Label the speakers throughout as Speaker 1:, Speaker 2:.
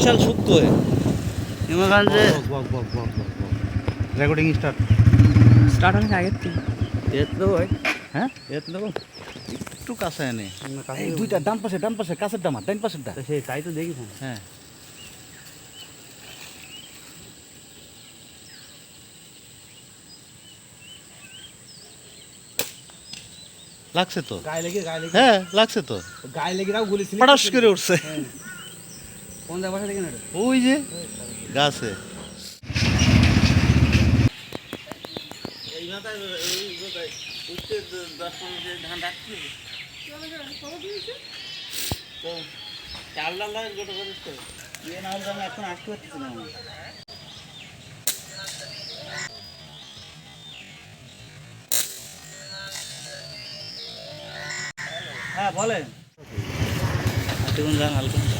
Speaker 1: বিশাল সুক্ত হয়ে। হিমাগঞ্জে
Speaker 2: recording start
Speaker 3: start অনেক আগের থেকে।
Speaker 1: এত দেবো ভাই।
Speaker 2: হ্যাঁ?
Speaker 1: এত দেবো একটু কাছে এনে
Speaker 2: দুইটা ডান পাশে ডান পাশে কাছের ডামা ডান পাশেরটা।
Speaker 1: তো সেই তাই তো দেখি
Speaker 2: হ্যাঁ। লাগছে তো?
Speaker 1: গায়ে লেগে গায়ে লেগে।
Speaker 2: হ্যাঁ লাগছে তো।
Speaker 1: গায়ে লেগে রাও গুলি
Speaker 2: পটাশ করে উঠছে।
Speaker 1: কোন বাসা
Speaker 2: ওই যে গাছে।
Speaker 1: এখন আসতে পারতেছি না। হ্যাঁ বলেন হালকা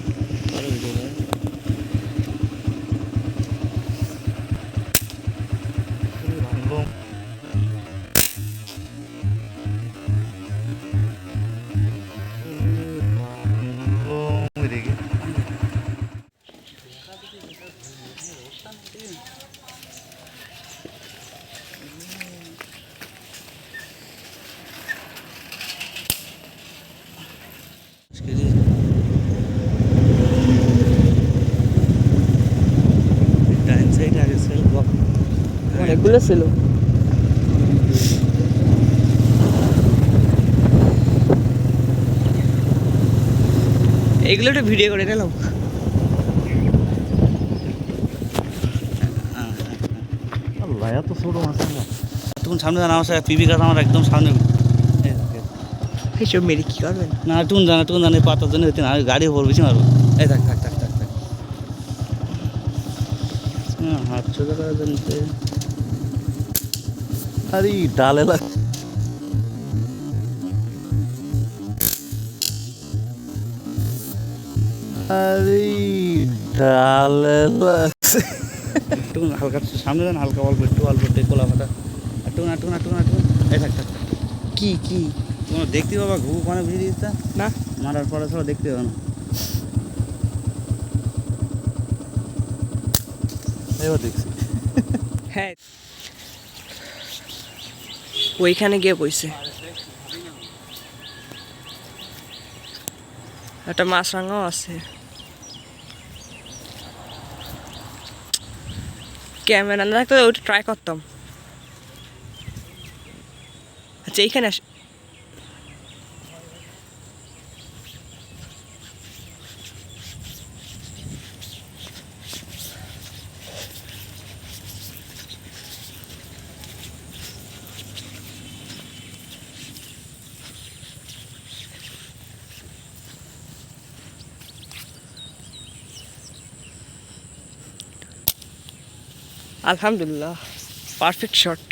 Speaker 1: যে ডাইন সাইড আগে সেল
Speaker 3: অনেকগুলো ছিল এগুলো একটু ভিডিও করে নিলাম।
Speaker 2: আল্লাহ এত ছোট মাছ।
Speaker 1: তখন সামনে জানা আমার পিবি গাছ আমার একদম সামনে।
Speaker 3: এইসব মেরে কি করবেন?
Speaker 1: না টুন জানা টুন জানে পাতার জন্য হইতে না আমি গাড়ি ভর বেশি মারবো। এই থাক থাক থাক থাক থাক। হ্যাঁ, হাত সোজা করার জন্য
Speaker 2: আরে ডালে লাগ আরে ডালে লাগছে।
Speaker 1: একটু হালকা সামনে যান হালকা অল্প একটু অল্প একটু কোলা মাথা। এই থাক থাক।
Speaker 3: কি কি?
Speaker 1: তোমার দেখতে বাবা ঘু মানে বুঝিয়ে দিস
Speaker 3: না।
Speaker 1: মারার পরে ছাড়া দেখতে হবে না।
Speaker 2: এবার দেখছি।
Speaker 3: হ্যাঁ। ওইখানে গিয়ে বইছে। একটা মাছরাঙাও আছে। ক্যামেরা না থাকলে ওইটা ট্রাই করতাম। আচ্ছা এইখানে আস আলহামদুলিল্লাহ পারফেক্ট শট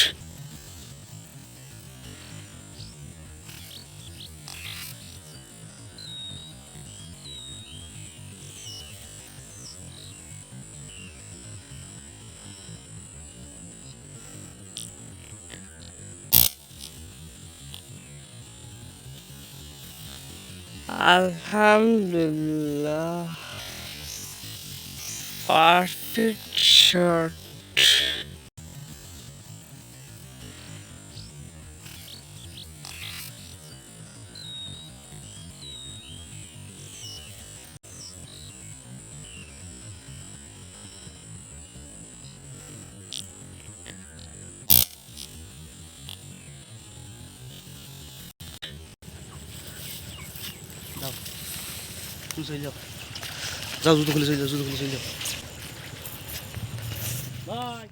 Speaker 3: আলহামদুলিল্লাহ পারফেক্ট শট
Speaker 1: তুমি চলে যাও। যাও জুতো খুলে চলে যাও জুতো খুলে চলে যাও। বাই